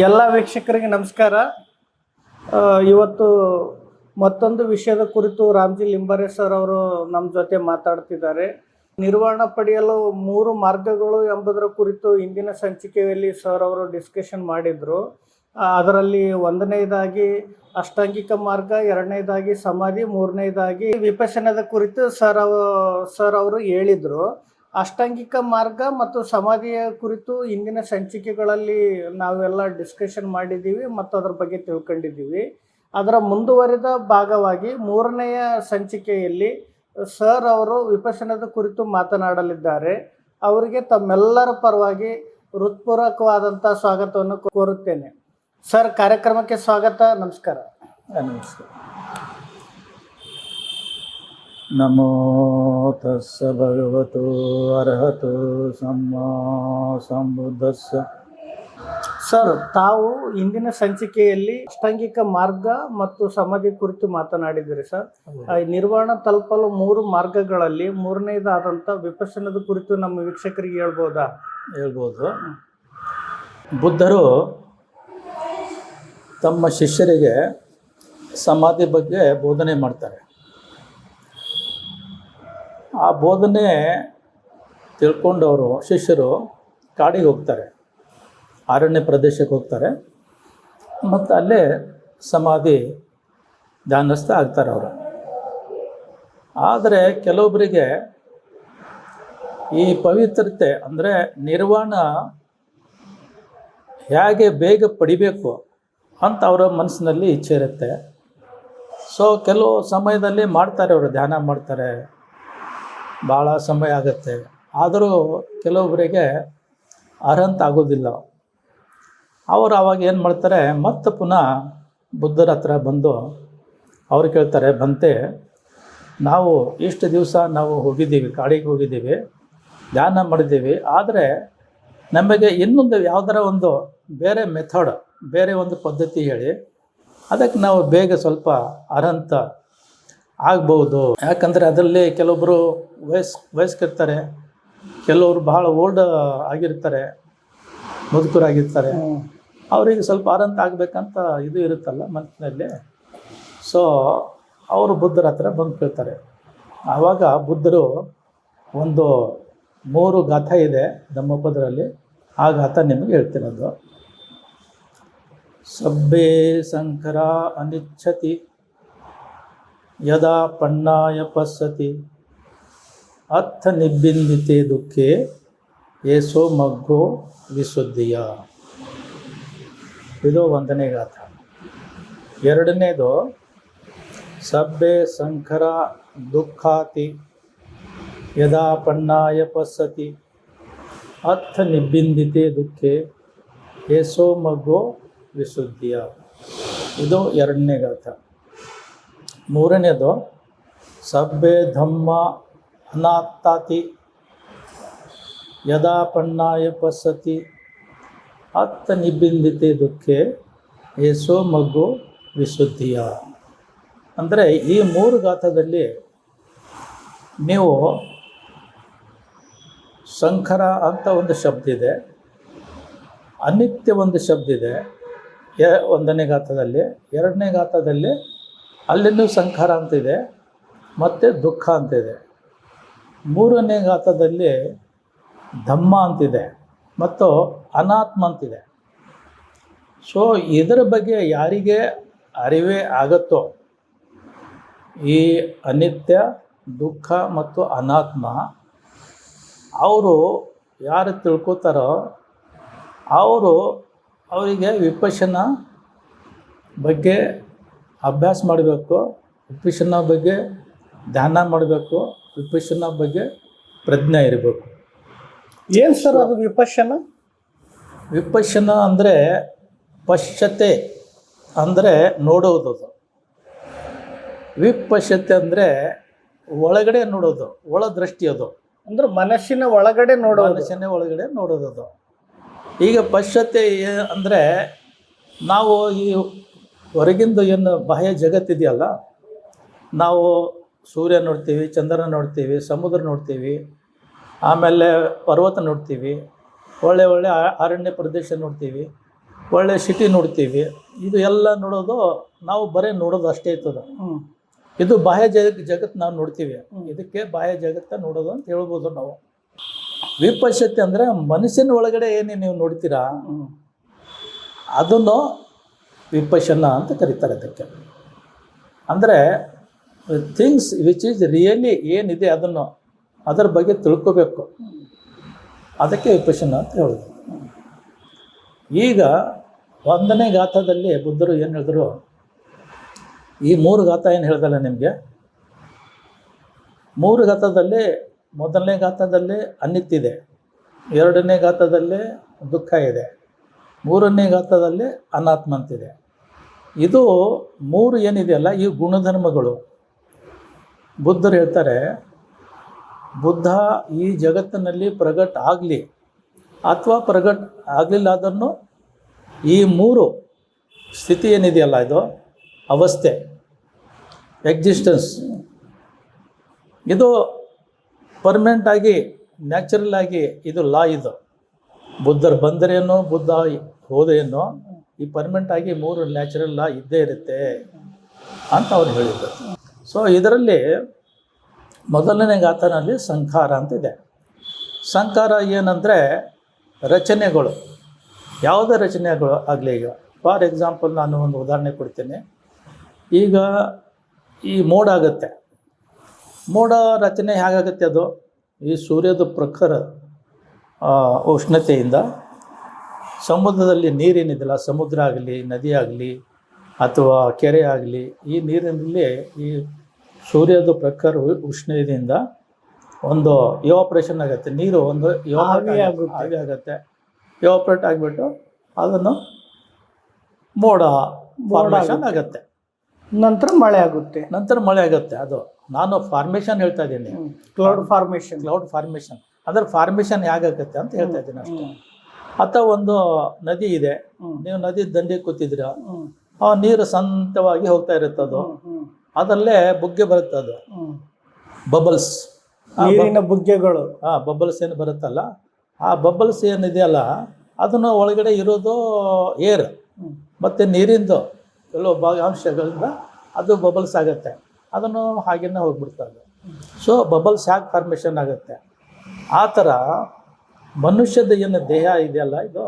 ಎಲ್ಲ ವೀಕ್ಷಕರಿಗೆ ನಮಸ್ಕಾರ. ಇವತ್ತು ಮತ್ತೊಂದು ವಿಷಯದ ಕುರಿತು ರಾಮ್ಜಿ ಲಿಂಬಾರೆ ಸರ್ ಅವರು ನಮ್ಮ ಜೊತೆ ಮಾತಾಡ್ತಿದ್ದಾರೆ. ನಿರ್ವಹಣೆ ಪಡೆಯಲು ಮೂರು ಮಾರ್ಗಗಳು ಎಂಬುದರ ಕುರಿತು ಇಂದಿನ ಸಂಚಿಕೆಯಲ್ಲಿ ಸರ್ ಅವರು ಡಿಸ್ಕಷನ್ ಮಾಡಿದರು. ಅದರಲ್ಲಿ ಒಂದನೇದಾಗಿ ಅಷ್ಟಾಂಗಿಕ ಮಾರ್ಗ, ಎರಡನೇದಾಗಿ ಸಮಾಧಿ, ಮೂರನೇದಾಗಿ ವಿಪಶನದ ಕುರಿತು ಸರ್ ಸರ್ ಅವರು ಹೇಳಿದರು. ಅಷ್ಟಾಂಗಿಕ ಮಾರ್ಗ ಮತ್ತು ಸಮಾಧಿಯ ಕುರಿತು ಇಂದಿನ ಸಂಚಿಕೆಗಳಲ್ಲಿ ನಾವೆಲ್ಲ ಡಿಸ್ಕಷನ್ ಮಾಡಿದ್ದೀವಿ ಮತ್ತು ಅದರ ಬಗ್ಗೆ ತಿಳ್ಕೊಂಡಿದ್ದೀವಿ. ಅದರ ಮುಂದುವರಿದ ಭಾಗವಾಗಿ ಮೂರನೆಯ ಸಂಚಿಕೆಯಲ್ಲಿ ಸರ್ ಅವರು ವಿಪಶನದ ಕುರಿತು ಮಾತನಾಡಲಿದ್ದಾರೆ. ಅವರಿಗೆ ತಮ್ಮೆಲ್ಲರ ಪರವಾಗಿ ಹೃತ್ಪೂರ್ವಕವಾದಂಥ ಸ್ವಾಗತವನ್ನು ಕೋರುತ್ತೇನೆ. ಸರ್, ಕಾರ್ಯಕ್ರಮಕ್ಕೆ ಸ್ವಾಗತ, ನಮಸ್ಕಾರ. ನಮಸ್ಕಾರ. ನಮೋ ತಸ್ಸ ಭಗವತು ಅರ್ಹತು ಸಮ್ಮಾ ಸಂಬುದ್ಧಸ್ಸ ಸರ್ ತಾವು ಇಂದಿನ ಸಂಚಿಕೆಯಲ್ಲಿ ಅಷ್ಟಾಂಗಿಕ ಮಾರ್ಗ ಮತ್ತು ಸಮಾಧಿ ಕುರಿತು ಮಾತನಾಡಿದ್ರಿ ಸರ್ ನಿರ್ವಾಣ ತಲುಪಲು ಮೂರು ಮಾರ್ಗಗಳಲ್ಲಿ ಮೂರನೇದಾದಂಥ ವಿಪಶನದ ಕುರಿತು ನಮ್ಮ ವೀಕ್ಷಕರಿಗೆ ಹೇಳ್ಬೋದಾ? ಹೇಳ್ಬೋದು. ಬುದ್ಧರು ತಮ್ಮ ಶಿಷ್ಯರಿಗೆ ಸಮಾಧಿ ಬಗ್ಗೆ ಬೋಧನೆ ಮಾಡ್ತಾರೆ. ಆ ಬೋಧನೆ ತಿಳ್ಕೊಂಡವರು, ಶಿಷ್ಯರು ಕಾಡಿಗೆ ಹೋಗ್ತಾರೆ. ಅರಣ್ಯ ಪ್ರದೇಶಕ್ಕೆ ಹೋಗ್ತಾರೆ. ಮತ್ತು ಅಲ್ಲೇ ಸಮಾಧಿ ಧ್ಯಾನಸ್ಥ ಆಗ್ತಾರೆ ಅವರು. ಆದರೆ ಕೆಲವೊಬ್ಬರಿಗೆ ಈ ಪವಿತ್ರತೆ ಅಂದರೆ ನಿರ್ವಾಣ ಹೇಗೆ ಬೇಗ ಪಡಿಬೇಕು ಅಂತ ಅವರ ಮನಸ್ಸಿನಲ್ಲಿ ಇಚ್ಛೆ ಇರುತ್ತೆ. ಸೊ ಕೆಲವು ಸಮಯದಲ್ಲಿ ಮಾಡ್ತಾರೆ ಅವರು, ಧ್ಯಾನ ಮಾಡ್ತಾರೆ. ಭಾಳ ಸಮಯ ಆಗುತ್ತೆ. ಆದರೂ ಕೆಲವೊಬ್ಬರಿಗೆ ಅರ್ಹಂತ ಆಗೋದಿಲ್ಲ ಅವರು ಆವಾಗ ಏನು ಮಾಡ್ತಾರೆ, ಮತ್ತೆ ಪುನಃ ಬುದ್ಧರ ಹತ್ರ ಬಂದು ಅವ್ರು ಕೇಳ್ತಾರೆ, ಬಂತೆ, ನಾವು ಇಷ್ಟು ದಿವಸ ನಾವು ಹೋಗಿದ್ದೀವಿ, ಕಾಡಿಗೆ ಹೋಗಿದ್ದೀವಿ, ಧ್ಯಾನ ಮಾಡಿದ್ದೀವಿ, ಆದರೆ ನಮಗೆ ಇನ್ನೊಂದು ಯಾವುದರ ಒಂದು ಬೇರೆ ಮೆಥಡ್ ಬೇರೆ ಒಂದು ಪದ್ಧತಿ ಹೇಳಿ, ಅದಕ್ಕೆ ನಾವು ಬೇಗ ಸ್ವಲ್ಪ ಅರ್ಹಂತ ಆಗ್ಬೋದು ಯಾಕಂದರೆ ಅದರಲ್ಲಿ ಕೆಲವೊಬ್ಬರು ವಯಸ್, ವಯಸ್ಕಿರ್ತಾರೆ. ಕೆಲವರು ಬಹಳ ಓಲ್ಡ್ ಆಗಿರ್ತಾರೆ ಮುದುಕರಾಗಿರ್ತಾರೆ ಅವರಿಗೆ ಸ್ವಲ್ಪ ಆರಂತ ಆಗಬೇಕಂತ ಇದು ಇರುತ್ತಲ್ಲ ಮನಸ್ಸಿನಲ್ಲಿ. ಸೊ ಅವರು ಬುದ್ಧರ ಹತ್ರ ಬಂದು ಕೇಳ್ತಾರೆ. ಆವಾಗ ಬುದ್ಧರು ಒಂದು ಮೂರು ಗಾಥ ಇದೆ ಧಮ್ಮಪದರಲ್ಲಿ ಆ ಗಾಥ ನಿಮಗೆ ಹೇಳ್ತಿರೋದು ಸಬ್ಬೆ ಸಂಕರ ಅನಿಚ್ಛತಿ ಯದಾ ಪಣ್ಣಾಯ ಪಶ್ಯತಿ ಅರ್ಥ ನಿಬ್ಬಿಂದಿತೆ ದುಃಖೆ, ಏಸೋ ಮಗ್ಗೋ ವಿಶುದ್ಧಿಯ. ಇದು ಒಂದನೇ ಗಾಥ ಎರಡನೇದು, ಸಬ್ಬೆ ಶಂಕರ ದುಃಖಾತಿ. ಯದಾ ಪಣ್ಣಾಯ ಪಶ್ಯತಿ ಅರ್ಥ ನಿಬ್ಬಿಂದಿತೆ ದುಃಖೆ, ಏಸೋ ಮಗ್ಗೋ ವಿಶುದ್ಧಿಯ. ಇದು ಎರಡನೇ ಗಾಥ ಮೂರನೇದು, ಸಬ್ಬೆ ಧಮ್ಮ ಅನಾತ್ತಾತಿ, ಯದಾ ಪಣ್ಣಾಯ ಪಸತಿ ಅತ್ತ ನಿಬ್ಬಿಂದಿತೆ ದುಃಖೆ, ಏಸೋ ಮಗು ವಿಶುದ್ಧಿಯ. ಅಂದರೆ ಈ ಮೂರು ಗಾತದಲ್ಲಿ ನೀವು ಸಂಖರ ಅಂತ ಒಂದು ಶಬ್ದ ಇದೆ, ಅನಿತ್ಯ ಒಂದು ಶಬ್ದ ಇದೆ ಒಂದನೇ ಗಾತ್ರದಲ್ಲಿ, ಎರಡನೇ ಗಾತ್ರದಲ್ಲಿ ಅಲ್ಲಿನೂ ಸಂಖಾರ ಅಂತಿದೆ ಮತ್ತು ದುಃಖ ಅಂತಿದೆ ಮೂರನೇ ಘಾತದಲ್ಲಿ ಧಮ್ಮ ಅಂತಿದೆ ಮತ್ತು ಅನಾತ್ಮ ಅಂತಿದೆ ಸೊ ಇದರ ಬಗ್ಗೆ ಯಾರಿಗೆ ಅರಿವೇ ಆಗುತ್ತೋ, ಈ ಅನಿತ್ಯ, ದುಃಖ ಮತ್ತು ಅನಾತ್ಮ, ಅವರು ಯಾರು ತಿಳ್ಕೊತಾರೋ, ಅವರು ಅವರಿಗೆ ವಿಪಶನ ಬಗ್ಗೆ ಅಭ್ಯಾಸ ಮಾಡಬೇಕು ವಿಪಶನ ಬಗ್ಗೆ ಧ್ಯಾನ ಮಾಡಬೇಕು ವಿಪಶನ ಬಗ್ಗೆ ಪ್ರಜ್ಞೆ ಇರಬೇಕು. ಏನು ಸರ್ ಅದು ವಿಪಶನ ವಿಪಶನ ಅಂದರೆ ಪಶ್ಯತೆ ಅಂದರೆ ನೋಡೋದು ಅದು. ವಿಪಶ್ಯತೆ ಅಂದರೆ ಒಳಗಡೆ ನೋಡೋದು ಒಳ ದೃಷ್ಟಿ ಅದು. ಅಂದ್ರೆ ಮನಸ್ಸಿನ ಒಳಗಡೆ ನೋಡೋದು. ಮನಸ್ಸಿನ ಒಳಗಡೆ ನೋಡೋದು ಅದು. ಈಗ ಪಶ್ಯತೆ ಅಂದರೆ ನಾವು ಈ ಹೊರಗಿಂದು ಏನು ಬಾಹ್ಯ ಜಗತ್ತಿದೆಯಲ್ಲ ನಾವು ಸೂರ್ಯ ನೋಡ್ತೀವಿ ಚಂದ್ರನ ನೋಡ್ತೀವಿ ಸಮುದ್ರ ನೋಡ್ತೀವಿ ಆಮೇಲೆ ಪರ್ವತ ನೋಡ್ತೀವಿ ಒಳ್ಳೆ ಒಳ್ಳೆ ಅರಣ್ಯ ಪ್ರದೇಶ ನೋಡ್ತೀವಿ ಒಳ್ಳೆ ಸಿಟಿ ನೋಡ್ತೀವಿ ಇದು ಎಲ್ಲ ನೋಡೋದು ನಾವು ಬರೀ ನೋಡೋದು ಅಷ್ಟೇ ಇರ್ತದ. ಇದು ಬಾಹ್ಯ ಜಗ ಜಗತ್ತು ನಾವು ನೋಡ್ತೀವಿ. ಇದಕ್ಕೆ ಬಾಹ್ಯ ಜಗತ್ತ ನೋಡೋದು ಅಂತ ಹೇಳ್ಬೋದು ನಾವು. ವಿಪಶ್ಯತೆ ಅಂದರೆ ಮನುಷ್ಯನ ಒಳಗಡೆ ಏನೇ ನೀವು ನೋಡ್ತೀರಾ ಅದನ್ನು ವಿಪಶನ ಅಂತ ಕರೀತಾರೆ ಅದಕ್ಕೆ. ಅಂದರೆ ಥಿಂಗ್ಸ್ ವಿಚ್ ಈಸ್ ರಿಯಲಿ ಏನಿದೆ ಅದನ್ನು, ಅದರ ಬಗ್ಗೆ ತಿಳ್ಕೋಬೇಕು. ಅದಕ್ಕೆ ವಿಪಶನ ಅಂತ ಹೇಳೋದು. ಈಗ ಒಂದನೇ ಗಾಥದಲ್ಲಿ ಬುದ್ಧರು ಏನು ಹೇಳಿದ್ರು? ಈ ಮೂರು ಗಾಥ ಏನು ಹೇಳ್ದಲ್ಲ ನಿಮಗೆ? ಮೂರು ಗಾತ್ರದಲ್ಲಿ ಮೊದಲನೇ ಗಾಥದಲ್ಲಿ ಅನಿತ್ಯಿದೆ ಎರಡನೇ ಗಾತ್ರದಲ್ಲಿ ದುಃಖ ಇದೆ. ಮೂರನೇ ಗಾತ್ರದಲ್ಲಿ ಅನಾತ್ಮ ಅಂತಿದೆ. ಇದು ಮೂರು ಏನಿದೆಯಲ್ಲ ಈ ಗುಣಧರ್ಮಗಳು. ಬುದ್ಧರು ಹೇಳ್ತಾರೆ, ಬುದ್ಧ ಈ ಜಗತ್ತಿನಲ್ಲಿ ಪ್ರಗಟ್ ಆಗಲಿ, ಅಥವಾ ಪ್ರಗಟ್ ಆಗಲಿಲ್ಲ ಅದನ್ನು ಈ ಮೂರು ಸ್ಥಿತಿ ಏನಿದೆಯಲ್ಲ ಇದು? ಅವಸ್ಥೆ ಎಕ್ಸಿಸ್ಟೆನ್ಸ್ ಇದು ಪರ್ಮನೆಂಟ್ ಆಗಿ ನ್ಯಾಚುರಲ್ ಆಗಿ ಇದು ಲಾ ಇದು. ಬುದ್ಧರು ಬಂದರೇನು ಬುದ್ಧ ಹೋದೇನೋ ಈ ಪರ್ಮನೆಂಟ್ ಆಗಿ ಮೂರು ನ್ಯಾಚುರಲ್ ಲಾ ಇದ್ದೇ ಇರುತ್ತೆ ಅಂತ ಅವ್ರು ಹೇಳಿದ್ರು. ಸೊ ಇದರಲ್ಲಿ ಮೊದಲನೇ ಗಾತನಲ್ಲಿ ಸಂಖಾರ ಅಂತ ಇದೆ. ಸಂಖಾರ ಏನಂದರೆ ರಚನೆಗಳು. ಯಾವುದೇ ರಚನೆಗಳು ಆಗಲಿ ಈಗ. ಫಾರ್ ಎಕ್ಸಾಂಪಲ್ ನಾನು ಒಂದು ಉದಾಹರಣೆ ಕೊಡ್ತೀನಿ. ಈಗ ಈ ಮೋಡ ಆಗುತ್ತೆ. ಮೋಡ ರಚನೆ ಹೇಗಾಗುತ್ತೆ ಅದು? ಈ ಸೂರ್ಯದ ಪ್ರಖರ ಉಷ್ಣತೆಯಿಂದ ಸಮುದ್ರದಲ್ಲಿ ನೀರೇನಿದೆಯಲ್ಲ ಸಮುದ್ರ ಆಗಲಿ ನದಿ ಆಗಲಿ ಅಥವಾ ಕೆರೆ ಆಗಲಿ ಈ ನೀರಿನಲ್ಲಿ ಈ ಸೂರ್ಯದ ಪ್ರಖರ ಉಷ್ಣದಿಂದ ಒಂದು ಇವಾಪ್ರೇಷನ್ ಆಗುತ್ತೆ. ನೀರು ಒಂದು ಆವಿ ಆಗುತ್ತೆ. ಇವಾಪ್ರೇಟ್ ಆಗಿಬಿಟ್ಟು ಅದನ್ನು ಮೋಡ ಫಾರ್ಮೇಷನ್ ಆಗುತ್ತೆ. ನಂತರ ಮಳೆ ಆಗುತ್ತೆ. ನಂತರ ಮಳೆ ಆಗುತ್ತೆ. ಅದು ನಾನು ಫಾರ್ಮೇಷನ್ ಹೇಳ್ತಾ ಇದ್ದೀನಿ. ಕ್ಲೌಡ್ ಫಾರ್ಮೇಷನ್ ಕ್ಲೌಡ್ ಫಾರ್ಮೇಷನ್ ಅದರ ಫಾರ್ಮೇಷನ್ ಹೇಗಾಗುತ್ತೆ ಅಂತ ಹೇಳ್ತಾ ಇದ್ದೀನಿ ಅಷ್ಟೇ. ಅಥವಾ ಒಂದು ನದಿ ಇದೆ. ನೀವು ನದಿ ದಂಡೆ ಕೂತಿದ್ದೀರ? ಆ ನೀರು ಸಂತವಾಗಿ ಹೋಗ್ತಾ ಇರುತ್ತೆ ಅದು ಅದರಲ್ಲೇ ಬುಗ್ಗೆ ಬರುತ್ತೆ ಅದು. ಬಬಲ್ಸ್. ನೀರಿನ ಬುಗ್ಗೆಗಳು. ಆ ಬಬಲ್ಸ್ ಏನು ಬರುತ್ತಲ್ಲ ಆ ಬಬಲ್ಸ್ ಏನಿದೆಯಲ್ಲ ಅದನ್ನು ಒಳಗಡೆ ಇರೋದು ಏರ್. ಮತ್ತು ನೀರಿಂದು ಕೆಲವು ಭಾಗಾಂಶಗಳಿಂದ ಅದು ಬಬಲ್ಸ್ ಆಗುತ್ತೆ. ಅದನ್ನು ಹಾಗೇನೆ ಹೋಗ್ಬಿಡ್ತದೆ. ಸೊ ಬಬಲ್ಸ್ ಯಾಕೆ ಫಾರ್ಮೇಷನ್ ಆಗುತ್ತೆ? ಆ ಥರ ಮನುಷ್ಯದ ಏನು ದೇಹ ಇದೆಯಲ್ಲ ಇದು?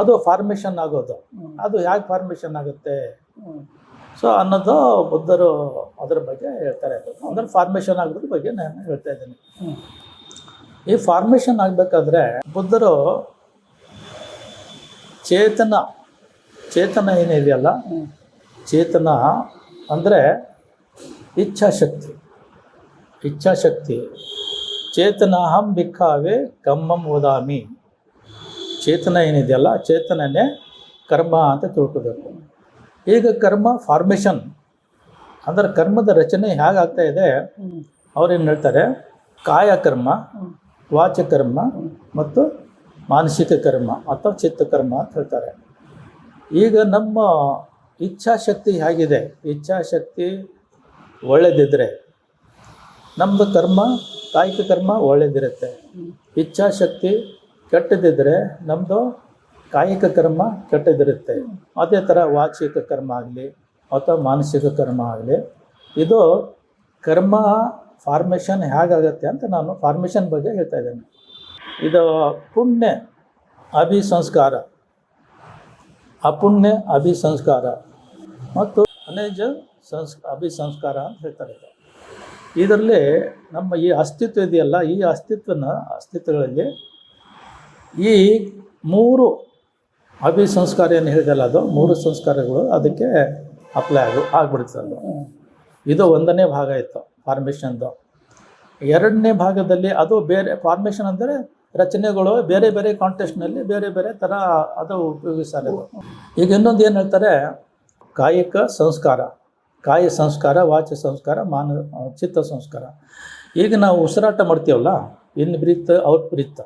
ಅದು ಫಾರ್ಮೇಷನ್ ಆಗೋದು. ಅದು ಹೇಗೆ ಫಾರ್ಮೇಷನ್ ಆಗುತ್ತೆ? ಸೊ ಅನ್ನೋದು ಬುದ್ಧರು ಅದರ ಬಗ್ಗೆ ಹೇಳ್ತಾರೆ. ಅಂದ್ರೆ ಫಾರ್ಮೇಷನ್ ಆಗೋದ್ರ ಬಗ್ಗೆ ನಾನು ಹೇಳ್ತಾ ಇದ್ದೀನಿ. ಈ ಫಾರ್ಮೇಷನ್ ಆಗಬೇಕಾದ್ರೆ ಬುದ್ಧರು ಚೇತನ ಚೇತನ ಏನಿದೆಯಲ್ಲ ಚೇತನ ಅಂದರೆ ಇಚ್ಛಾಶಕ್ತಿ. ಇಚ್ಛಾಶಕ್ತಿ. ಚೇತನ ಭಿಕ್ಕಾವೆ ಕಮ್ಮಂ ಓದಾಮಿ ಚೇತನ ಏನಿದೆಯಲ್ಲ, ಚೇತನನೇ ಕರ್ಮ ಅಂತ ತಿಳ್ಕೋಬೇಕು. ಈಗ ಕರ್ಮ ಫಾರ್ಮೇಷನ್ ಅಂದರೆ ಕರ್ಮದ ರಚನೆ ಹೇಗಾಗ್ತಾ ಇದೆ? ಅವ್ರೇನು ಹೇಳ್ತಾರೆ? ಕಾಯಕರ್ಮ ವಾಚಕರ್ಮ ಮತ್ತು ಮಾನಸಿಕ ಕರ್ಮ ಅಥವಾ ಚಿತ್ತಕರ್ಮ ಅಂತ ಹೇಳ್ತಾರೆ. ಈಗ ನಮ್ಮ ಇಚ್ಛಾಶಕ್ತಿ ಹೇಗಿದೆ? ಇಚ್ಛಾಶಕ್ತಿ ಒಳ್ಳೆದಿದ್ದರೆ ನಮ್ಮದು ಕರ್ಮ, ಕಾಯಿಕ ಕರ್ಮ ಒಳ್ಳೇದಿರುತ್ತೆ. ಇಚ್ಛಾಶಕ್ತಿ ಕೆಟ್ಟದಿದ್ದರೆ ನಮ್ಮದು ಕಾಯಿಕ ಕರ್ಮ ಕೆಟ್ಟದಿರುತ್ತೆ. ಅದೇ ಥರ ವಾಚಿಕ ಕರ್ಮ ಆಗಲಿ ಅಥವಾ ಮಾನಸಿಕ ಕರ್ಮ ಆಗಲಿ, ಇದು ಕರ್ಮ ಫಾರ್ಮೇಷನ್ ಹೇಗಾಗತ್ತೆ ಅಂತ ನಾನು ಫಾರ್ಮೇಷನ್ ಬಗ್ಗೆ ಹೇಳ್ತಾ ಇದ್ದೇನೆ. ಇದು ಪುಣ್ಯ ಅಭಿಸಂಸ್ಕಾರ. ಅಪುಣ್ಯ ಅಭಿ ಸಂಸ್ಕಾರ ಮತ್ತು ಅನೇಜ ಸಂಸ್, ಅಭಿಸಂಸ್ಕಾರ ಅಂತ ಹೇಳ್ತಾರೆ. ಇದರಲ್ಲಿ ನಮ್ಮ ಈ ಅಸ್ತಿತ್ವ ಇದೆಯಲ್ಲ, ಈ ಅಸ್ತಿತ್ವನ ಅಸ್ತಿತ್ವಗಳಲ್ಲಿ ಈ ಮೂರು ಅಭಿಸಂಸ್ಕಾರ ಏನು ಹೇಳಿದಲ್ಲ ಅದು, ಮೂರು ಸಂಸ್ಕಾರಗಳು ಅದಕ್ಕೆ ಅಪ್ಲೈ ಆಗು ಆಗ್ಬಿಡುತ್ತೆ ಅದು. ಇದು ಒಂದನೇ ಭಾಗ ಇತ್ತು ಫಾರ್ಮೇಷನ್ದು ಎರಡನೇ ಭಾಗದಲ್ಲಿ ಅದು ಬೇರೆ ಫಾರ್ಮೇಷನ್ ಅಂದರೆ ರಚನೆಗಳು ಬೇರೆ ಬೇರೆ ಕಾಂಟೆಸ್ಟ್ನಲ್ಲಿ ಬೇರೆ ಬೇರೆ ಥರ ಅದು ಉಪಯೋಗಿಸ್ತಾರೆ. ಈಗ ಇನ್ನೊಂದು ಏನು ಹೇಳ್ತಾರೆ, ಕಾಯಕ ಸಂಸ್ಕಾರ. ಕಾಯ ಸಂಸ್ಕಾರ, ವಾಚ ಸಂಸ್ಕಾರ, ಮಾನ, ಚಿತ್ತ ಸಂಸ್ಕಾರ. ಈಗ ನಾವು ಉಸಿರಾಟ ಮಾಡ್ತೀವಲ್ಲ in breath out breath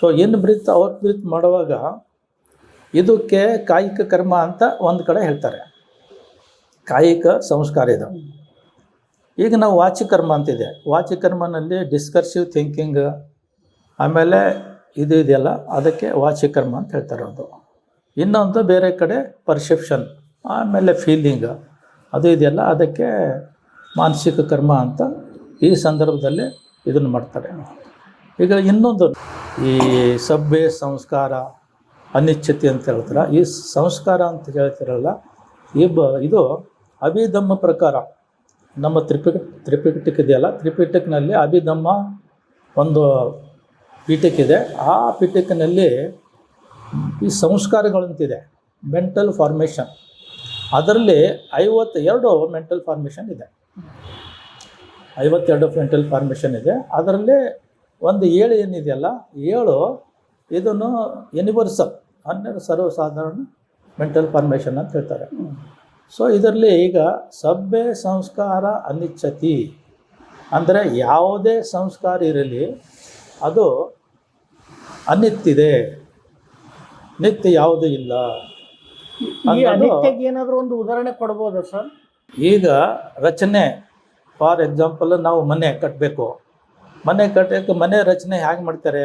so in breath out breath ಮಾಡುವಾಗ ಇದಕ್ಕೆ ಕಾಯಿಕ ಕರ್ಮ ಅಂತ ಒಂದು ಕಡೆ ಹೇಳ್ತಾರೆ. ಕಾಯಿಕ ಸಂಸ್ಕಾರ ಇದು. ಈಗ ನಾವು ವಾಚಿಕರ್ಮ ಅಂತಿದೆ. ವಾಚಿಕರ್ಮನಲ್ಲಿ ಡಿಸ್ಕರ್ಸಿವ್ ಥಿಂಕಿಂಗ್ ಆಮೇಲೆ ಇದು ಇದೆಯಲ್ಲ, ಅದಕ್ಕೆ ವಾಚಿಕರ್ಮ ಅಂತ ಹೇಳ್ತಾರೆ ಅದು. ಇನ್ನೊಂದು ಬೇರೆ ಕಡೆ ಪರ್ಸೆಪ್ಷನ್ ಆಮೇಲೆ ಫೀಲಿಂಗ್ ಅದು ಇದೆಯಲ್ಲ, ಅದಕ್ಕೆ ಮಾನಸಿಕ ಕರ್ಮ ಅಂತ ಈ ಸಂದರ್ಭದಲ್ಲಿ ಇದನ್ನು ಮಾಡ್ತಾರೆ. ಈಗ ಇನ್ನೊಂದು, ಈ ಸಭ್ಯ ಸಂಸ್ಕಾರ ಅನಿಶ್ಚಿತಿ ಅಂತ ಹೇಳ್ತಾರೆ. ಈ ಸಂಸ್ಕಾರ ಅಂತ ಹೇಳ್ತಿರಲ್ಲ, ಈ ಬ, ಇದು ಅಭಿಧಮ್ಮ ಪ್ರಕಾರ. ನಮ್ಮ ತ್ರಿಪಿಟ ತ್ರಿಪಿಟಕ್ ಇದೆಯಲ್ಲ ತ್ರಿಪಿಟಕ್ನಲ್ಲಿ ಅಭಿಧಮ್ಮ ಒಂದು ಪೀಠಕ್ಕಿದೆ. ಆ ಪೀಠಕ್ನಲ್ಲಿ ಈ ಸಂಸ್ಕಾರಗಳಂತಿದೆ. ಮೆಂಟಲ್ ಫಾರ್ಮೇಷನ್ ಅದರಲ್ಲಿ ಐವತ್ತೆರಡು ಮೆಂಟಲ್ ಫಾರ್ಮೇಷನ್ ಇದೆ. ಐವತ್ತೆರಡು ಮೆಂಟಲ್ ಫಾರ್ಮೇಷನ್ ಇದೆ. ಅದರಲ್ಲಿ ಒಂದು ಏಳು ಏನಿದೆಯಲ್ಲ, ಏಳು ಇದನ್ನು ಯೂನಿವರ್ಸಲ್ ಹನ್ನೆರಡು ಸರ್ವಸಾಧಾರಣ ಮೆಂಟಲ್ ಫಾರ್ಮೇಷನ್ ಅಂತ ಹೇಳ್ತಾರೆ. ಸೊ ಇದರಲ್ಲಿ ಈಗ ಸಭ್ಯ ಸಂಸ್ಕಾರ ಅನಿಚ್ಛತಿ. ಅಂದರೆ ಯಾವುದೇ ಸಂಸ್ಕಾರ ಇರಲಿ, ಅದು ಅನಿತ್ತಿದೆ ನಿತ್ಯ ಯಾವುದೂ ಇಲ್ಲ. ಈ ಏನಾದರೂ ಒಂದು ಉದಾಹರಣೆ ಕೊಡ್ಬೋದಾ ಸರ್? ಈಗ ರಚನೆ ಫಾರ್ ಎಕ್ಸಾಂಪಲ್ ನಾವು ಮನೆ ಕಟ್ಟಬೇಕು ಮನೆ ಕಟ್ಟಕ್ಕೆ ಮನೆ ರಚನೆ ಹೇಗೆ ಮಾಡ್ತಾರೆ?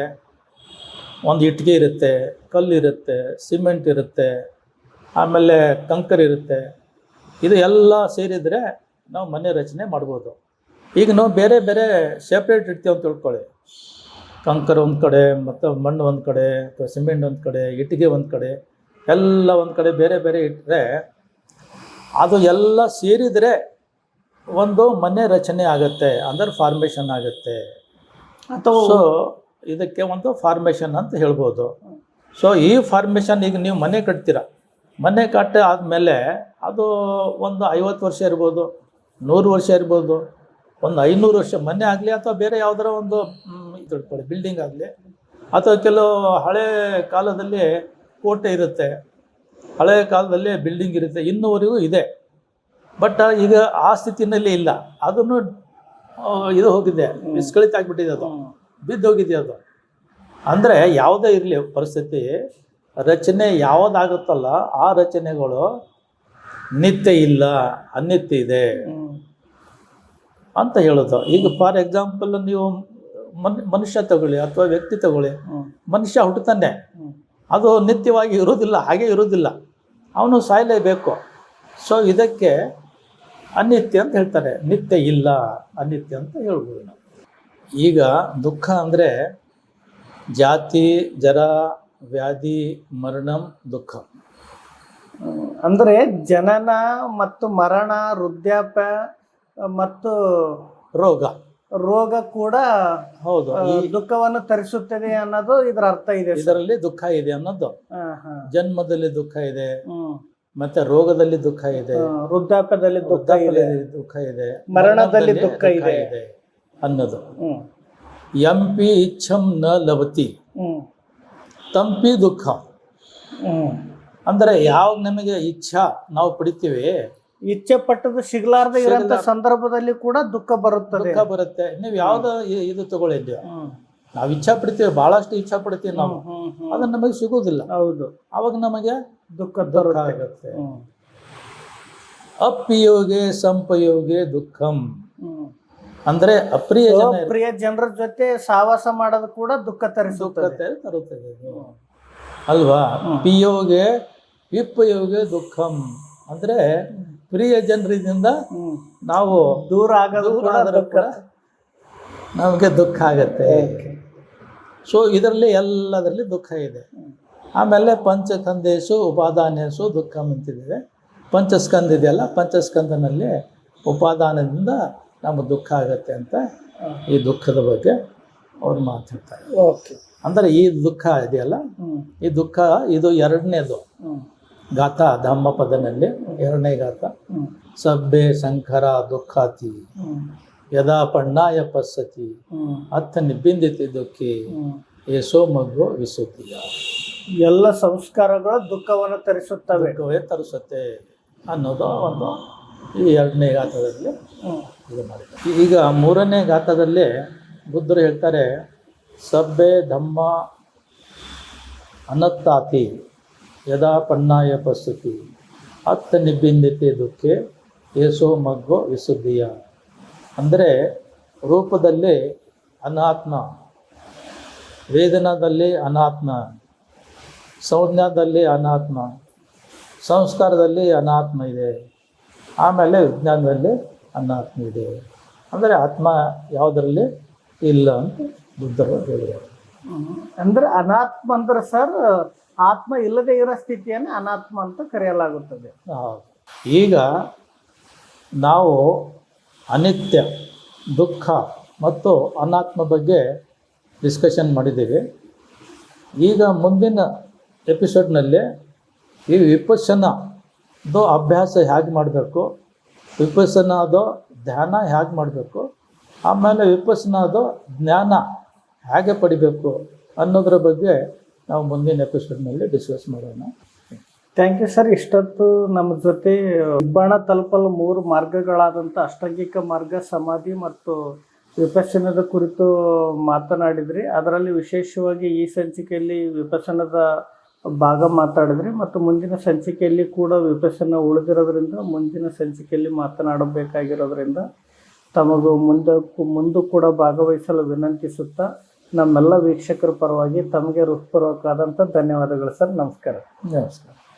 ಒಂದು ಇಟ್ಟಿಗೆ ಇರುತ್ತೆ ಕಲ್ಲು ಇರುತ್ತೆ ಸಿಮೆಂಟ್ ಇರುತ್ತೆ ಆಮೇಲೆ ಕಂಕರ್ ಇರುತ್ತೆ. ಇದು ಎಲ್ಲ ಸೇರಿದರೆ ನಾವು ಮನೆ ರಚನೆ ಮಾಡ್ಬೋದು. ಈಗ ನಾವು ಬೇರೆ ಬೇರೆ ಸೆಪ್ರೇಟ್ ಇಡ್ತೀವಿ ಅಂತ ತಿಳ್ಕೊಳ್ಳಿ. ಕಂಕರ್ ಒಂದು ಕಡೆ ಮತ್ತು ಮಣ್ಣು ಒಂದು ಕಡೆ ಅಥವಾ ಸಿಮೆಂಟ್ ಒಂದು ಕಡೆ ಇಟ್ಟಿಗೆ ಒಂದು ಕಡೆ. ಎಲ್ಲ ಒಂದು ಕಡೆ ಬೇರೆ ಬೇರೆ ಇಟ್ಟರೆ ಅದು ಎಲ್ಲ ಸೇರಿದರೆ ಒಂದು ಮನೆ ರಚನೆ ಆಗುತ್ತೆ ಅಂದರೆ ಫಾರ್ಮೇಷನ್ ಆಗುತ್ತೆ. ಅಥವಾ ಸೊ ಇದಕ್ಕೆ ಒಂದು ಫಾರ್ಮೇಷನ್ ಅಂತ ಹೇಳ್ಬೋದು. ಸೊ ಈ ಫಾರ್ಮೇಷನ್ ಈಗ ನೀವು ಮನೆ ಕಟ್ತೀರ? ಮನೆ ಕಟ್ಟ ಆದಮೇಲೆ ಅದು ಒಂದು ಐವತ್ತು ವರ್ಷ ಇರ್ಬೋದು ನೂರು ವರ್ಷ ಇರ್ಬೋದು ಒಂದು ಐನೂರು ವರ್ಷ ಮನೆ ಆಗಲಿ ಅಥವಾ ಬೇರೆ ಯಾವುದರ ಒಂದು ಇದು ಬಿಲ್ಡಿಂಗ್ ಆಗಲಿ. ಅಥವಾ ಕೆಲವು ಹಳೆ ಕಾಲದಲ್ಲಿ ಕೋಟೆ ಇರುತ್ತೆ. ಹಳೆಯ ಕಾಲದಲ್ಲೇ ಬಿಲ್ಡಿಂಗ್ ಇರುತ್ತೆ. ಇನ್ನುವರೆಗೂ ಇದೆ. ಬಟ್ ಈಗ ಆ ಸ್ಥಿತಿನಲ್ಲಿ ಇಲ್ಲ. ಅದನ್ನು ಇದು ಹೋಗಿದೆ. ವಿಸ್ಕಳಿತ ಆಗಿಬಿಟ್ಟಿದೆ ಅದು. ಬಿದ್ದು ಹೋಗಿದೆ ಅದು. ಅಂದರೆ ಯಾವುದೇ ಇರಲಿ ಪರಿಸ್ಥಿತಿ ರಚನೆ ಯಾವುದಾಗುತ್ತಲ್ಲ ಆ ರಚನೆಗಳು ನಿತ್ಯ ಇಲ್ಲ ಅನಿತ್ಯ ಇದೆ. ಅಂತ ಹೇಳೋದು. ಈಗ ಫಾರ್ ಎಕ್ಸಾಂಪಲ್ ನೀವು ಮನ್ ಮನುಷ್ಯ ತಗೊಳ್ಳಿ ಅಥವಾ ವ್ಯಕ್ತಿ ತಗೊಳ್ಳಿ. ಮನುಷ್ಯ ಹುಟ್ಟುತ್ತಾನೆ. ಅದು ನಿತ್ಯವಾಗಿ ಇರೋದಿಲ್ಲ ಹಾಗೆ ಇರೋದಿಲ್ಲ ಅವನು ಸಾಯಲೇಬೇಕು. ಸೊ ಇದಕ್ಕೆ ಅನಿತ್ಯ ಅಂತ ಹೇಳ್ತಾರೆ. ನಿತ್ಯ ಇಲ್ಲ ಅನಿತ್ಯ ಅಂತ ಹೇಳ್ಬೋದು ನಾವು. ಈಗ ದುಃಖ ಅಂದರೆ ಜಾತಿ ಜರ ವ್ಯಾಧಿ ಮರಣಂ ದುಃಖ. ಅಂದರೆ ಜನನ ಮತ್ತು ಮರಣ ವೃದ್ಧಾಪ್ಯ ಮತ್ತು ರೋಗ. ರೋಗ ಕೂಡ ಹೌದು ಈ ದುಃಖವನ್ನು ತರಿಸುತ್ತದೆ ಅನ್ನೋದು ಇದರ ಅರ್ಥ ಇದೆ ಇದರಲ್ಲಿ ದುಃಖ ಇದೆ ಅನ್ನೋದು. ಜನ್ಮದಲ್ಲಿ ದುಃಖ ಇದೆ. ಮತ್ತೆ ರೋಗದಲ್ಲಿ ದುಃಖ ಇದೆ ವೃದ್ಧಾಪ್ಯದಲ್ಲಿ ದುಃಖ ಇದೆ ದುಃಖ ಇದೆ ಮರಣದಲ್ಲಿ ದುಃಖ ಇದೆ. ಅನ್ನೋದು ಎಂ ಎಂಪಿ ಇಚ್ಛಂ ನ ಲವತಿ. ತಂಪಿ ದುಃಖ ಅಂದರೆ ಅಂದ್ರೆ ಯಾವಾಗ ನಮಗೆ ಇಚ್ಛಾ ನಾವು ಪಡಿತೀವಿ ಇಚ್ಛೆ ಪಟ್ಟದ್ದು ಸಿಗ್ಲಾರ್ದೆ ಇರೋಂಥ ಸಂದರ್ಭದಲ್ಲಿ ಕೂಡ ದುಃಖ ಬರುತ್ತದೆ. ದುಃಖ ಬರುತ್ತೆ. ನೀವು ಯಾವ್ದ ಇದು ತಗೊಳ್ಳಿದ್ವಿ. ನಾವು ಇಚ್ಛಾ ಪಡ್ತೀವಿ ಬಹಳಷ್ಟು ಇಚ್ಛಾ ಪಡ್ತೀವಿ ನಾವು. ಅದನ್ನ ನಮಗೆ ಸಿಗೋದಿಲ್ಲ ಹೌದು. ಅವಾಗ ನಮಗೆ ದುಃಖ ಆಗುತ್ತೆ. ಅಪ್ಪಿಯೋಗೆ ಸಂಪಯೋಗೆ ದುಃಖಂ. ಅಂದ್ರೆ ಅಪ್ರಿಯ. ಪ್ರಿಯ ಜನರ ಜೊತೆ ಸಹವಾಸ ಮಾಡೋದು ಕೂಡ ದುಃಖ ತರಿಸುತ್ತದೆ. ತರುತ್ತದೆ. ಅಲ್ವಾ? ಪಿಯೋಗೆ ವಿಪಯೋಗೆ ದುಃಖಂ. ಅಂದ್ರೆ ಪ್ರಿಯ ಜನರಿಂದ ನಾವು ದೂರ ಆಗೋದು ಕೂಡ ನಮಗೆ ದುಃಖ ಆಗತ್ತೆ. ಸೊ ಇದರಲ್ಲಿ ಎಲ್ಲದರಲ್ಲಿ ದುಃಖ ಇದೆ. ಆಮೇಲೆ ಪಂಚಕಂದೇಶು ಉಪಾದಾನೇಶು ದುಃಖ ಅಂತಿದೆ. ಪಂಚಸ್ಕಂದ ಇದೆಯಲ್ಲ ಪಂಚಸ್ಕಂದನಲ್ಲಿ ಉಪಾದಾನದಿಂದ ನಮಗೆ ದುಃಖ ಆಗತ್ತೆ ಅಂತ ಈ ದುಃಖದ ಬಗ್ಗೆ ಅವ್ರು ಮಾತಾಡ್ತಾರೆ. ಓಕೆ ಅಂದರೆ ಈ ದುಃಖ ಇದೆಯಲ್ಲ ಈ ದುಃಖ ಇದು ಎರಡನೇದು. ಹ್ಮ್. ಗಾಥ ಧಮ್ಮ ಪದನಲ್ಲಿ ಎರಡನೇ ಗಾತ. ಸಬ್ಬೆ ಶಂಕರ ದುಃಖಾತಿ. ಯದಾ ಪಣ್ಣಾಯ ಪಸ್ಸತಿ. ಅತ್ತ ನಿಬ್ಬಿಂದಿತಿ ದುಃಖಿ. ಏಸೋ ಮಗು ವಿಸುತ್ತಿಯ ಎಲ್ಲ ಸಂಸ್ಕಾರಗಳು ದುಃಖವನ್ನು ತರಿಸುತ್ತವೆ. ದುಃಖವೇ ತರಿಸುತ್ತೆ ಅನ್ನೋದು ಒಂದು ಈ ಎರಡನೇ ಗಾತದಲ್ಲಿ ಇದು ಮಾಡಿದ್ದಾರೆ. ಈಗ ಮೂರನೇ ಗಾತದಲ್ಲಿ ಬುದ್ಧರು ಹೇಳ್ತಾರೆ ಸಬ್ಬೆ ಧಮ್ಮ ಅನತ್ತಾತಿ. ಯದಾ ಪನ್ನಾಯ ಪಸ್ತುತಿ ಅತ್ತ ನಿಬ್ಬಿಂದಿತೆ ದುಃಖೆ, ಏಸೋ ಮಗ್ಗೋ ವಿಸುದ್ಧಿಯ. ಅಂದರೆ ರೂಪದಲ್ಲಿ ಅನಾತ್ಮ, ವೇದನಾದಲ್ಲಿ ಅನಾತ್ಮ, ಸಂಜ್ಞಾದಲ್ಲಿ ಅನಾತ್ಮ, ಸಂಸ್ಕಾರದಲ್ಲಿ ಅನಾತ್ಮ ಇದೆ. ಆಮೇಲೆ ವಿಜ್ಞಾನದಲ್ಲಿ ಅನಾತ್ಮ ಇದೆ. ಅಂದರೆ ಆತ್ಮ ಯಾವುದರಲ್ಲಿ? ಇಲ್ಲ ಅಂತ ಬುದ್ಧರು ಹೇಳಿದರು ಅಂದರೆ ಅನಾತ್ಮ ಅಂದ್ರೆ ಸರ್ ಆತ್ಮ ಇಲ್ಲದೆ ಇರೋ ಸ್ಥಿತಿಯನ್ನು ಅನಾತ್ಮ ಅಂತ ಕರೆಯಲಾಗುತ್ತದೆ. ಈಗ ನಾವು ಅನಿತ್ಯ, ದುಃಖ ಮತ್ತು ಅನಾತ್ಮ ಬಗ್ಗೆ ಡಿಸ್ಕಷನ್ ಮಾಡಿದ್ದೀವಿ ಈಗ ಮುಂದಿನ ಎಪಿಸೋಡ್ನಲ್ಲಿ ಈ ವಿಪಸ್ಸನದು ಅಭ್ಯಾಸ ಹೇಗೆ ಮಾಡಬೇಕು, ವಿಪಸ್ಸನದು ಧ್ಯಾನ ಹೇಗೆ ಮಾಡಬೇಕು, ಆಮೇಲೆ ವಿಪಸ್ಸನದು ಜ್ಞಾನ ಹೇಗೆ ಪಡಿಬೇಕು ಅನ್ನೋದ್ರ ಬಗ್ಗೆ ನಾವು ಮುಂದಿನ ಎಪಿಸೋಡ್ನಲ್ಲಿ ಡಿಸ್ಕಸ್ ಮಾಡೋಣ. ಥ್ಯಾಂಕ್ ಯು ಸರ್ ಇಷ್ಟೊತ್ತು ನಮ್ಮ ಜೊತೆ ಉಬ್ಬಣ ತಲುಪಲು ಮೂರು ಮಾರ್ಗಗಳಾದಂಥ ಅಷ್ಟಾಂಗಿಕ ಮಾರ್ಗ, ಸಮಾಧಿ ಮತ್ತು ವಿಪಸನದ ಕುರಿತು ಮಾತನಾಡಿದ್ರಿ. ಅದರಲ್ಲಿ ವಿಶೇಷವಾಗಿ ಈ ಸಂಚಿಕೆಯಲ್ಲಿ ವಿಪಸನದ ಭಾಗ ಮಾತಾಡಿದ್ರಿ ಮತ್ತು ಮುಂದಿನ ಸಂಚಿಕೆಯಲ್ಲಿ ಕೂಡ ವಿಪಸನ ಉಳಿದಿರೋದ್ರಿಂದ, ಮುಂದಿನ ಸಂಚಿಕೆಯಲ್ಲಿ ಮಾತನಾಡಬೇಕಾಗಿರೋದ್ರಿಂದ ತಮಗೂ ಮುಂದಕ್ಕೂ, ಮುಂದೂ ಕೂಡ ಭಾಗವಹಿಸಲು ವಿನಂತಿಸುತ್ತಾ ನಮ್ಮೆಲ್ಲ ವೀಕ್ಷಕರ ಪರವಾಗಿ ತಮಗೆ ಹೃತ್ಪೂರ್ವಕವಾದಂಥ ಧನ್ಯವಾದಗಳು ಸರ್. ನಮಸ್ಕಾರ. ನಮಸ್ಕಾರ.